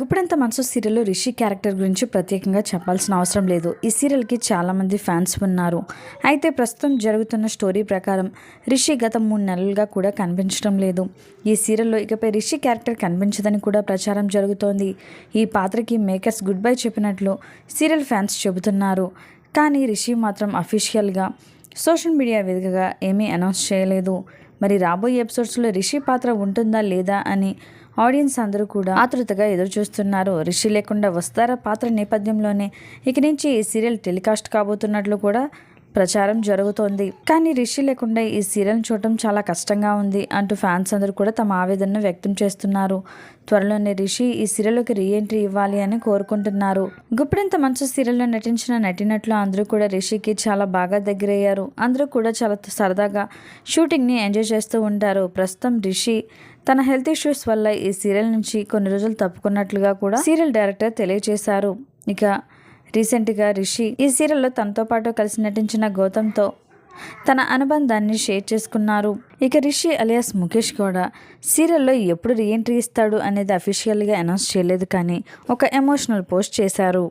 గుప్పుడంత మనసు సీరియల్లో రిషి క్యారెక్టర్ గురించి ప్రత్యేకంగా చెప్పాల్సిన అవసరం లేదు. ఈ సీరియల్కి చాలామంది ఫ్యాన్స్ ఉన్నారు. అయితే ప్రస్తుతం జరుగుతున్న స్టోరీ ప్రకారం రిషి గత మూడు నెలలుగా కూడా కనిపించడం లేదు. ఈ సీరియల్లో ఇకపై రిషి క్యారెక్టర్ కనిపించదని కూడా ప్రచారం జరుగుతోంది. ఈ పాత్రకి మేకర్స్ గుడ్ బై చెప్పినట్లు సీరియల్ ఫ్యాన్స్ చెబుతున్నారు. కానీ రిషి మాత్రం అఫీషియల్గా సోషల్ మీడియా వేదికగా ఏమీ అనౌన్స్ చేయలేదు. మరి రాబోయే ఎపిసోడ్స్లో రిషి పాత్ర ఉంటుందా లేదా అని ఆడియన్స్ అందరూ కూడా ఆతృతగా ఎదురు చూస్తున్నారు రిషి లేకుండా వస్తారా పాత్ర నేపథ్యంలోనే? ఇక నుంచి ఈ సీరియల్ టెలికాస్ట్ కాబోతున్నట్లు కూడా ప్రచారం జరుగుతోంది. కానీ రిషి లేకుండా ఈ సీరియల్ చూడటం చాలా కష్టంగా ఉంది అంటూ ఫ్యాన్స్ అందరూ కూడా తమ ఆవేదనను వ్యక్తం చేస్తున్నారు. త్వరలోనే రిషి ఈ సీరియల్లోకి రీఎంట్రీ ఇవ్వాలి అని కోరుకుంటున్నారు. గుప్పెడంత మంచు సీరియల్లో నటించిన నటినట్లు అందరూ కూడా రిషికి చాలా బాగా దగ్గరయ్యారు. అందరూ కూడా చాలా సరదాగా షూటింగ్ని ఎంజాయ్ చేస్తూ ఉంటారు. ప్రస్తుతం రిషి తన హెల్త్ ఇష్యూస్ వల్ల ఈ సీరియల్ నుంచి కొన్ని రోజులు తప్పుకున్నట్లుగా కూడా సీరియల్ డైరెక్టర్ తెలియజేశారు. ఇక రీసెంట్గా రిషి ఈ సీరియల్లో తనతో పాటు కలిసి నటించిన గౌతమ్తో తన అనుబంధాన్ని షేర్ చేసుకున్నారు. ఇక రిషి అలియాస్ ముఖేష్ కూడా సీరియల్లో ఎప్పుడు రీఎంట్రీ ఇస్తాడు అనేది అఫీషియల్గా అనౌన్స్ చేయలేదు కానీ ఒక ఎమోషనల్ పోస్ట్ చేశారు.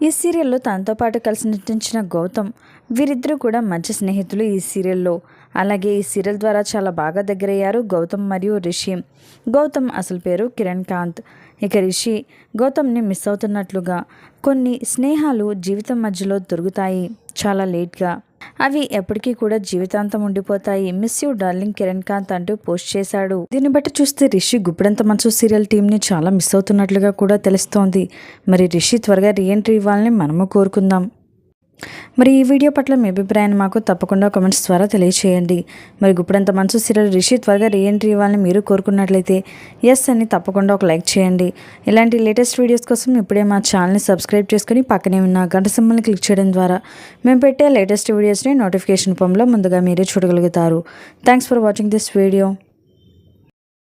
ఈ సీరియల్లో తనతో పాటు కలిసి నటించిన గౌతమ్ వీరిద్దరూ కూడా మంచి స్నేహితులు ఈ సీరియల్లో. అలాగే ఈ సీరియల్ ద్వారా చాలా బాగా దగ్గరయ్యారు గౌతమ్ మరియు రిషి. గౌతమ్ అసలు పేరు కిరణ్ కాంత్. ఇక రిషి గౌతమ్ని మిస్ అవుతున్నట్లుగా కొన్ని స్నేహాలు జీవితం మధ్యలో దొరుకుతాయి చాలా లేట్గా అవి ఎప్పటికీ కూడా జీవితాంతం ఉండిపోతాయి. Miss you darling Kiran Kanth అంటూ పోస్ట్ చేశాడు. దీన్ని బట్టి చూస్తే రిషి గుప్పెడంత మంచు సీరియల్ టీంని చాలా మిస్ అవుతున్నట్లుగా కూడా తెలుస్తోంది. మరి రిషి త్వరగా రీఎంట్రీ ఇవ్వాలని మనము కోరుకుందాం. మరి ఈ వీడియో పట్ల మీ అభిప్రాయాన్ని మాకు తప్పకుండా కామెంట్స్ ద్వారా తెలియచేయండి. మరి గుప్పుడంత మనసు సీరియల్ రిషి త్వరగా రీఎంట్రీ ఇవ్వాలని మీరు కోరుకున్నట్లయితే ఎస్ అని తప్పకుండా ఒక లైక్ చేయండి. ఇలాంటి లేటెస్ట్ వీడియోస్ కోసం ఇప్పుడే మా ఛానల్ని సబ్స్క్రైబ్ చేసుకుని పక్కనే ఉన్న గంట సింబల్ని క్లిక్ చేయడం ద్వారా మేము పెట్టే లేటెస్ట్ వీడియోస్ని నోటిఫికేషన్ రూపంలో ముందుగా మీరే చూడగలుగుతారు. Thanks for watching this video